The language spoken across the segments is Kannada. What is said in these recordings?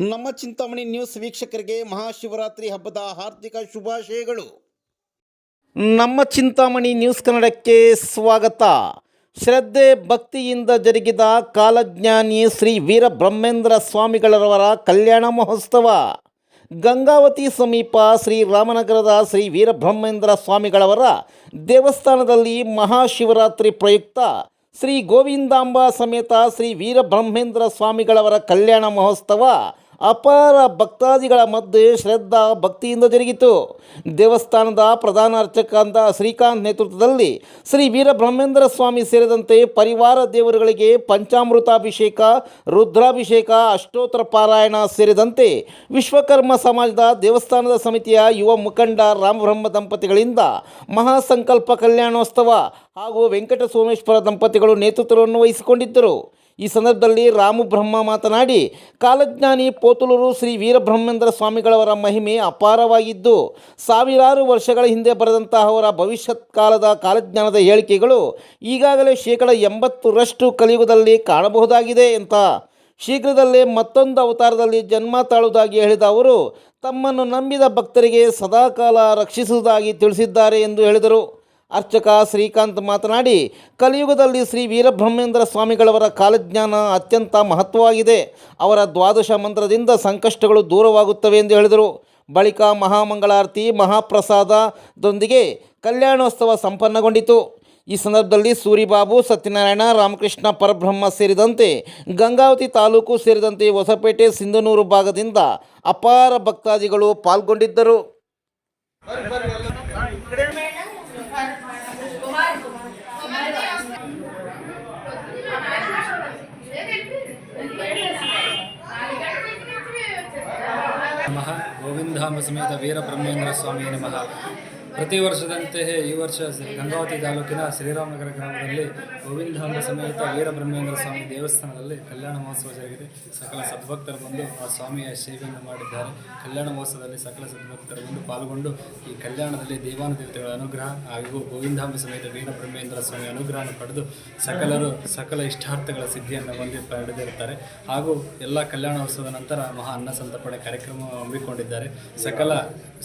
ನಮ್ಮ ಚಿಂತಾಮಣಿ ನ್ಯೂಸ್ ವೀಕ್ಷಕರಿಗೆ ಮಹಾಶಿವರಾತ್ರಿ ಹಬ್ಬದ ಹಾರ್ದಿಕ ಶುಭಾಶಯಗಳು. ನಮ್ಮ ಚಿಂತಾಮಣಿ ನ್ಯೂಸ್ ಕನ್ನಡಕ್ಕೆ ಸ್ವಾಗತ. ಶ್ರದ್ಧೆ ಭಕ್ತಿಯಿಂದ ಜರುಗಿದ ಕಾಲಜ್ಞಾನಿ ಶ್ರೀ ವೀರಬ್ರಹ್ಮೇಂದ್ರ ಸ್ವಾಮಿಗಳರವರ ಕಲ್ಯಾಣ ಮಹೋತ್ಸವ. ಗಂಗಾವತಿ ಸಮೀಪ ಶ್ರೀ ರಾಮನಗರದ ಶ್ರೀ ವೀರಬ್ರಹ್ಮೇಂದ್ರ ಸ್ವಾಮಿಗಳವರ ದೇವಸ್ಥಾನದಲ್ಲಿ ಮಹಾಶಿವರಾತ್ರಿ ಪ್ರಯುಕ್ತ ಶ್ರೀ ಗೋವಿಂದಾಂಬ ಸಮೇತ ಶ್ರೀ ವೀರಬ್ರಹ್ಮೇಂದ್ರ ಸ್ವಾಮಿಗಳವರ ಕಲ್ಯಾಣ ಮಹೋತ್ಸವ ಅಪಾರ ಭಕ್ತಾದಿಗಳ ಮಧ್ಯೆ ಶ್ರದ್ಧಾ ಭಕ್ತಿಯಿಂದ ಜರುಗಿತು. ದೇವಸ್ಥಾನದ ಪ್ರಧಾನ ಅರ್ಚಕಂದ ಶ್ರೀಕಾಂತ್ ನೇತೃತ್ವದಲ್ಲಿ ಶ್ರೀ ವೀರಬ್ರಹ್ಮೇಂದ್ರ ಸ್ವಾಮಿ ಸೇರಿದಂತೆ ಪರಿವಾರ ದೇವರುಗಳಿಗೆ ಪಂಚಾಮೃತಾಭಿಷೇಕ, ರುದ್ರಾಭಿಷೇಕ, ಅಷ್ಟೋತ್ತರ ಪಾರಾಯಣ ಸೇರಿದಂತೆ ವಿಶ್ವಕರ್ಮ ಸಮಾಜದ ದೇವಸ್ಥಾನದ ಸಮಿತಿಯ ಯುವ ಮುಖಂಡ ರಾಮಬ್ರಹ್ಮ ದಂಪತಿಗಳಿಂದ ಮಹಾಸಂಕಲ್ಪ ಕಲ್ಯಾಣೋತ್ಸವ ಹಾಗೂ ವೆಂಕಟ ಸೋಮೇಶ್ವರ ದಂಪತಿಗಳು ನೇತೃತ್ವವನ್ನು ವಹಿಸಿಕೊಂಡಿದ್ದರು. ಈ ಸಂದರ್ಭದಲ್ಲಿ ರಾಮು ಬ್ರಹ್ಮ ಮಾತನಾಡಿ, ಕಾಲಜ್ಞಾನಿ ಪೋತುಲೂರು ಶ್ರೀ ವೀರಬ್ರಹ್ಮೇಂದ್ರ ಸ್ವಾಮಿಗಳವರ ಮಹಿಮೆ ಅಪಾರವಾಗಿದ್ದು, ಸಾವಿರಾರು ವರ್ಷಗಳ ಹಿಂದೆ ಬರೆದಂತಹ ಅವರ ಭವಿಷ್ಯತ್ ಕಾಲದ ಕಾಲಜ್ಞಾನದ ಹೇಳಿಕೆಗಳು ಈಗಾಗಲೇ ಶೇಕಡ ಎಂಬತ್ತರಷ್ಟು ಕಲಿಯುಗದಲ್ಲಿ ಕಾಣಬಹುದಾಗಿದೆ ಅಂತ ಶೀಘ್ರದಲ್ಲೇ ಮತ್ತೊಂದು ಅವತಾರದಲ್ಲಿ ಜನ್ಮ ತಾಳುವುದಾಗಿ ಹೇಳಿದ ಅವರು, ತಮ್ಮನ್ನು ನಂಬಿದ ಭಕ್ತರಿಗೆ ಸದಾಕಾಲ ರಕ್ಷಿಸುವುದಾಗಿ ತಿಳಿಸಿದ್ದಾರೆ ಎಂದು ಹೇಳಿದರು. ಅರ್ಚಕ ಶ್ರೀಕಾಂತ್ ಮಾತನಾಡಿ, ಕಲಿಯುಗದಲ್ಲಿ ಶ್ರೀ ವೀರಬ್ರಹ್ಮೇಂದ್ರ ಸ್ವಾಮಿಗಳವರ ಕಾಲಜ್ಞಾನ ಅತ್ಯಂತ ಮಹತ್ವವಾಗಿದೆ. ಅವರ ದ್ವಾದಶ ಮಂತ್ರದಿಂದ ಸಂಕಷ್ಟಗಳು ದೂರವಾಗುತ್ತವೆ ಎಂದು ಹೇಳಿದರು. ಬಳಿಕ ಮಹಾಮಂಗಳಾರತಿ ಮಹಾಪ್ರಸಾದದೊಂದಿಗೆ ಕಲ್ಯಾಣೋತ್ಸವ ಸಂಪನ್ನಗೊಂಡಿತು. ಈ ಸಂದರ್ಭದಲ್ಲಿ ಸೂರಿಬಾಬು, ಸತ್ಯನಾರಾಯಣ, ರಾಮಕೃಷ್ಣ, ಪರಬ್ರಹ್ಮ ಸೇರಿದಂತೆ ಗಂಗಾವತಿ ತಾಲೂಕು ಸೇರಿದಂತೆ ಹೊಸಪೇಟೆ, ಸಿಂಧನೂರು ಭಾಗದಿಂದ ಅಪಾರ ಭಕ್ತಾದಿಗಳು ಪಾಲ್ಗೊಂಡಿದ್ದರು. ನಮಃ ಗೋವಿಂದಾಂಬ ಸಮೇತ ವೀರಬ್ರಹ್ಮೇಂದ್ರ ಸ್ವಾಮಿ ನಮಃ ಪ್ರತಿ ವರ್ಷದಂತೆಯೇ ಈ ವರ್ಷ ಗಂಗಾವತಿ ತಾಲೂಕಿನ ಶ್ರೀರಾಮನಗರ ಗ್ರಾಮದಲ್ಲಿ ಗೋವಿಂದಾಂಬ ಸಮೇತ ವೀರಬ್ರಹ್ಮೇಂದ್ರ ಸ್ವಾಮಿ ದೇವಸ್ಥಾನದಲ್ಲಿ ಕಲ್ಯಾಣ ಮಹೋತ್ಸವ ಜರುಗಿದೆ. ಸಕಲ ಸದ್ಭಕ್ತರು ಬಂದು ಆ ಸ್ವಾಮಿಯ ಸೇವೆಯನ್ನು ಮಾಡಿದ್ದಾರೆ. ಕಲ್ಯಾಣ ಮಹೋತ್ಸವದಲ್ಲಿ ಸಕಲ ಸದ್ಭಕ್ತರು ಬಂದು ಪಾಲ್ಗೊಂಡು ಈ ಕಲ್ಯಾಣದಲ್ಲಿ ದೇವಾನುದೇವತೆಗಳ ಅನುಗ್ರಹ ಹಾಗೂ ಗೋವಿಂದಾಂಬ ಸಮೇತ ವೀರಬ್ರಹ್ಮೇಂದ್ರ ಸ್ವಾಮಿ ಅನುಗ್ರಹ ಪಡೆದು ಸಕಲರು ಸಕಲ ಇಷ್ಟಾರ್ಥಗಳ ಸಿದ್ಧಿಯನ್ನು ಬಂದು ಪಡೆದಿರುತ್ತಾರೆ. ಹಾಗೂ ಎಲ್ಲ ಕಲ್ಯಾಣೋತ್ಸವದ ನಂತರ ಮಹಾ ಅನ್ನ ಸಂತರ್ಪಣೆ ಕಾರ್ಯಕ್ರಮ ಹಮ್ಮಿಕೊಂಡಿದ್ದಾರೆ. ಸಕಲ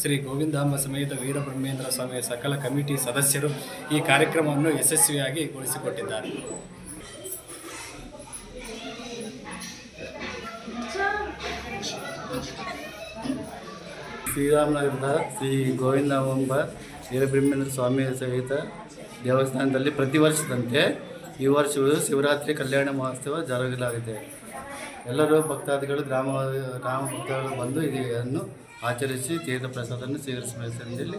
ಶ್ರೀ ಗೋವಿಂದಾಂಬ ಸಮೇತ ವೀರಬ್ರಹ್ಮೇಂದ್ರ ಸ್ವಾಮಿಯ ಸಕಲ ಕಮಿಟಿ ಸದಸ್ಯರು ಈ ಕಾರ್ಯಕ್ರಮವನ್ನು ಯಶಸ್ವಿಯಾಗಿ ಗೊಳಿಸಿಕೊಟ್ಟಿದ್ದಾರೆ ಶ್ರೀರಾಮನಗರದ ಶ್ರೀ ಗೋವಿಂದವೆಂಬ ವೀರಬ್ರಹ್ಮೇಂದ್ರ ಸ್ವಾಮಿ ಸಹಿತ ದೇವಸ್ಥಾನದಲ್ಲಿ ಪ್ರತಿ ವರ್ಷದಂತೆ ಈ ವರ್ಷವೂ ಶಿವರಾತ್ರಿ ಕಲ್ಯಾಣ ಮಹೋತ್ಸವ ಜರುಗಲಾಗಿದೆ. ಎಲ್ಲರೂ ಭಕ್ತಾದಿಗಳು ಗ್ರಾಮ ಗ್ರಾಮ ಭಕ್ತಾದಿಗಳು ಬಂದು ಇದನ್ನು ಆಚರಿಸಿ ತೀರ್ಥ ಪ್ರಸಾದವನ್ನು ಸ್ವೀಕರಿಸಬೇಕೆಂದಲ್ಲಿ